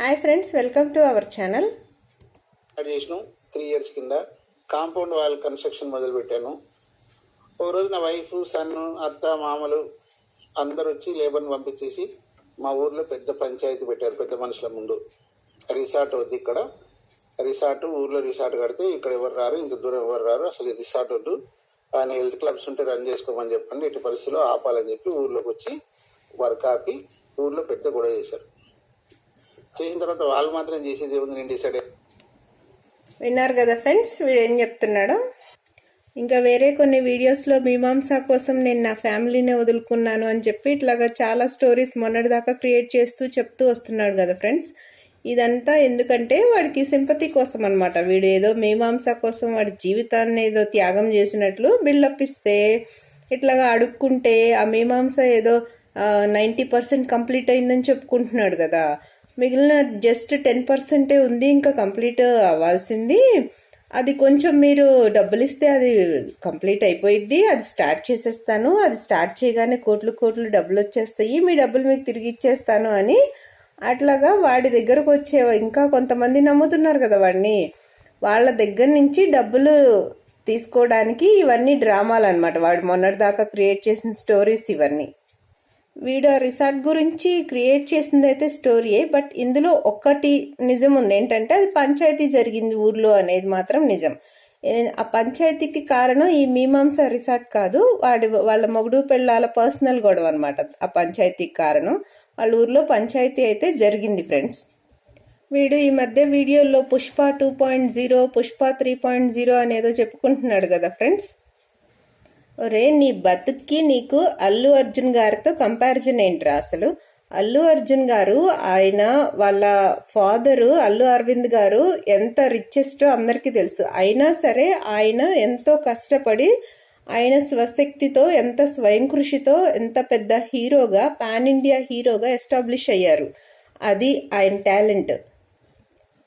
Hi friends welcome to our channel start చేసినాం three years కింద compound wall construction మొదలు పెట్టాను. ఓ రోజు నా వైఫ్ సన్ అత్త మామలు అందరు వచ్చి లేబర్ని పంపించేసి మా ఊర్లో పెద్ద పంచాయతీ పెట్టారు పెద్ద మనుషుల ముందు. రిసార్ట్ వద్దు ఇక్కడ. రిసార్ట్ ఊర్లో రిసార్ట్ కడితే ఇక్కడ ఎవరు రారు ఇంత దూరం ఎవరు రారు అసలు రిసార్ట్ వద్దు. ఆయన హెల్త్ క్లబ్స్ ఉంటే రన్ చేసుకోమని చెప్పండి ఇటు పరిస్థితిలో ఆపాలని చెప్పి ఊర్లోకి వచ్చి వర్క్ ఆపి ఊర్లో పెద్ద గొడవ చేశారు. చేసిన తర్వాత వాళ్ళు మాత్రం చేసేది ఏముంది? నేను డిసైడ్ విన్నారు కదా ఫ్రెండ్స్ వీడు ఏం చెప్తున్నాడు? ఇంకా వేరే కొన్ని వీడియోస్లో మీమాంస కోసం నేను నా ఫ్యామిలీనే వదులుకున్నాను అని చెప్పి ఇట్లాగా చాలా స్టోరీస్ మొన్నటిదాకా క్రియేట్ చేస్తూ చెప్తూ వస్తున్నాడు కదా ఫ్రెండ్స్ ఇదంతా ఎందుకంటే వాడికి సింపతి కోసం అనమాట వీడు ఏదో మీమాంస కోసం వాడి జీవితాన్ని ఏదో త్యాగం చేసినట్లు బిల్డప్ ఇస్తే ఇట్లాగా అడుక్కుంటే ఆ మీమాంస ఏదో నైంటీ పర్సెంట్ కంప్లీట్ అయిందని చెప్పుకుంటున్నాడు కదా. మిగిలిన జస్ట్ టెన్ పర్సెంటే ఉంది ఇంకా కంప్లీట్ అవ్వాల్సింది. అది కొంచెం మీరు డబ్బులు ఇస్తే అది కంప్లీట్ అయిపోయిద్ది అది స్టార్ట్ చేసేస్తాను. అది స్టార్ట్ చేయగానే కోట్లు కోట్లు డబ్బులు వచ్చేస్తాయి మీ డబ్బులు మీకు తిరిగి ఇచ్చేస్తాను అని అట్లాగా వాడి దగ్గరకు వచ్చే ఇంకా కొంతమంది నమ్ముతున్నారు కదా వాడిని. వాళ్ళ దగ్గర నుంచి డబ్బులు తీసుకోవడానికి ఇవన్నీ డ్రామాలు అనమాట వాడు మొన్నటిదాకా క్రియేట్ చేసిన స్టోరీస్ ఇవన్నీ. వీడు ఆ రిసార్ట్ గురించి క్రియేట్ చేసింది అయితే స్టోరీయే బట్ ఇందులో ఒక్కటి నిజం ఉంది. ఏంటంటే అది పంచాయతీ జరిగింది ఊర్లో అనేది మాత్రం నిజం. ఆ పంచాయతీకి కారణం ఈ మీమాంస రిసార్ట్ కాదు వాడి వాళ్ళ మొగుడు పెళ్ళాల పర్సనల్ గొడవ అనమాట ఆ పంచాయతీకి కారణం. వాళ్ళ ఊర్లో పంచాయతీ అయితే జరిగింది ఫ్రెండ్స్. వీడు ఈ మధ్య వీడియోలో Pushpa two point zero Pushpa three point zero అనేదో చెప్పుకుంటున్నాడు కదా ఫ్రెండ్స్. ఒరే నీ బతుక్కి నీకు అల్లు అర్జున్ గారితో కంపారిజన్ ఏంట్రా అసలు? అల్లు అర్జున్ గారు ఆయన వాళ్ళ ఫాదరు అల్లు అరవింద్ గారు ఎంత రిచెస్టో అందరికీ తెలుసు. అయినా సరే ఆయన ఎంతో కష్టపడి ఆయన స్వశక్తితో ఎంత స్వయం కృషితో ఎంత పెద్ద హీరోగా పాన్ ఇండియా హీరోగా ఎస్టాబ్లిష్ అయ్యారు. అది ఆయన టాలెంట్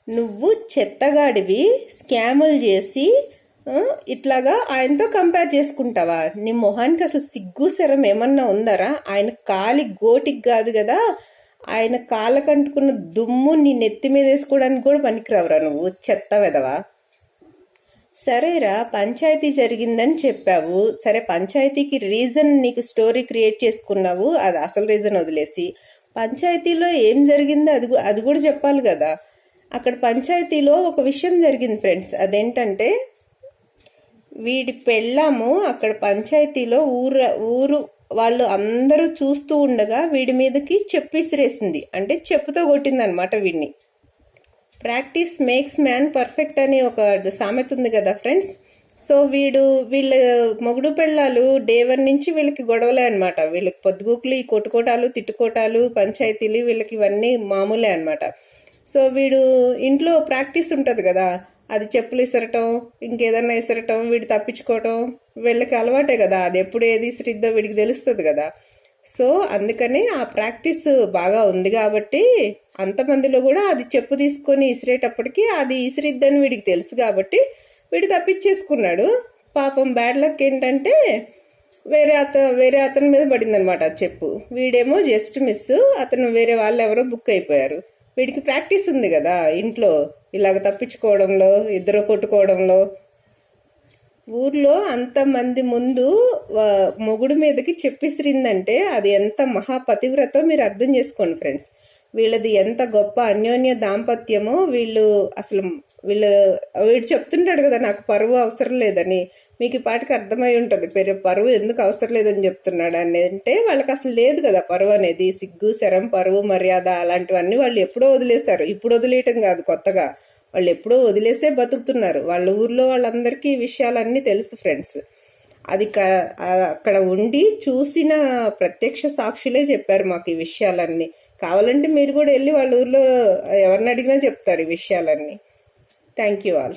నువ్వు చెత్తగాడివి స్కాములు చేసి ఇట్లాగా ఆయనతో కంపేర్ చేసుకుంటావా? నీ మొహానికి అసలు సిగ్గు శరం ఏమన్నా ఉందరా? ఆయన కాలి గోటికి కాదు కదా. ఆయన కాళ్ళకంటుకున్న దుమ్ము నీ నెత్తి మీద వేసుకోవడానికి కూడా పనికిరావురా నువ్వు చెత్త వెదవా? సరేరా పంచాయతీ జరిగిందని చెప్పావు. సరే పంచాయతీకి రీజన్ నీకు స్టోరీ క్రియేట్ చేసుకున్నావు. అది అసలు రీజన్ వదిలేసి. పంచాయతీలో ఏం జరిగిందో అది అది కూడా చెప్పాలి కదా. అక్కడ పంచాయతీలో ఒక విషయం జరిగింది ఫ్రెండ్స్ అదేంటంటే వీడి పెళ్ళాము అక్కడ పంచాయతీలో ఊరు ఊరు వాళ్ళు అందరూ చూస్తూ ఉండగా వీడి మీదకి చెప్పు విసిరేసింది అంటే చెప్పుతో కొట్టింది అనమాట వీడిని. ప్రాక్టీస్ మేక్స్ మ్యాన్ పర్ఫెక్ట్ అని ఒక సామెత ఉంది కదా ఫ్రెండ్స్? సో వీడు వీళ్ళ మొగుడు పెళ్ళాలు డేవర్ నుంచి వీళ్ళకి గొడవలే అనమాట వీళ్ళకి పొద్దుగూకులు ఈ కొట్టుకోటాలు తిట్టుకోటాలు పంచాయతీలు వీళ్ళకి ఇవన్నీ మామూలే అనమాట సో వీడు ఇంట్లో ప్రాక్టీస్ ఉంటుంది కదా అది చెప్పులు ఇసరటం ఇంకేదన్నా ఇసరటం వీడు తప్పించుకోవటం వీళ్ళకి అలవాటే కదా. అది ఎప్పుడు ఏది ఇసిరిద్దో వీడికి తెలుస్తుంది కదా. సో అందుకని ఆ ప్రాక్టీస్ బాగా ఉంది కాబట్టి అంతమందిలో కూడా అది చెప్పు తీసుకొని ఇసిరేటప్పటికి అది ఇసిరిద్దని వీడికి తెలుసు కాబట్టి వీడు తప్పించేసుకున్నాడు. పాపం బ్యాడ్ లక్ ఏంటంటే వేరే అత వేరే అతని మీద పడిందనమాట ఆ చెప్పు. వీడేమో జస్ట్ మిస్ అతను వేరే వాళ్ళు ఎవరో బుక్ అయిపోయారు. వీడికి ప్రాక్టీస్ ఉంది కదా ఇంట్లో ఇలాగ తప్పించుకోవడంలో ఇద్దరు కొట్టుకోవడంలో. ఊర్లో అంతమంది ముందు మొగుడు మీదకి చెప్పిసిరిందంటే అది ఎంత మహాపతివ్రతో మీరు అర్థం చేసుకోండి ఫ్రెండ్స్. వీళ్ళది ఎంత గొప్ప అన్యోన్య దాంపత్యమో వీళ్ళు అసలు వీళ్ళు వీడు చెప్తుంటాడు కదా నాకు పరువు అవసరం లేదని. మీకు ఈ పాటికి అర్థమై ఉంటుంది. పెరు పరువు ఎందుకు అవసరం లేదని చెప్తున్నాడు అని అంటే వాళ్ళకి అసలు లేదు కదా పరువు అనేది. సిగ్గు శరం పరువు మర్యాద అలాంటివన్నీ వాళ్ళు ఎప్పుడో వదిలేస్తారు. ఇప్పుడు వదిలేయటం కాదు కొత్తగా. వాళ్ళు ఎప్పుడో వదిలేసే బతుకుతున్నారు. వాళ్ళ ఊర్లో వాళ్ళందరికీ ఈ విషయాలన్నీ తెలుసు ఫ్రెండ్స్. అది క- అక్కడ ఉండి చూసిన ప్రత్యక్ష సాక్షులే చెప్పారు మాకు ఈ విషయాలన్నీ. కావాలంటే మీరు కూడా వెళ్ళి వాళ్ళ ఊర్లో ఎవరిని అడిగినా చెప్తారు ఈ విషయాలన్నీ. Thank you all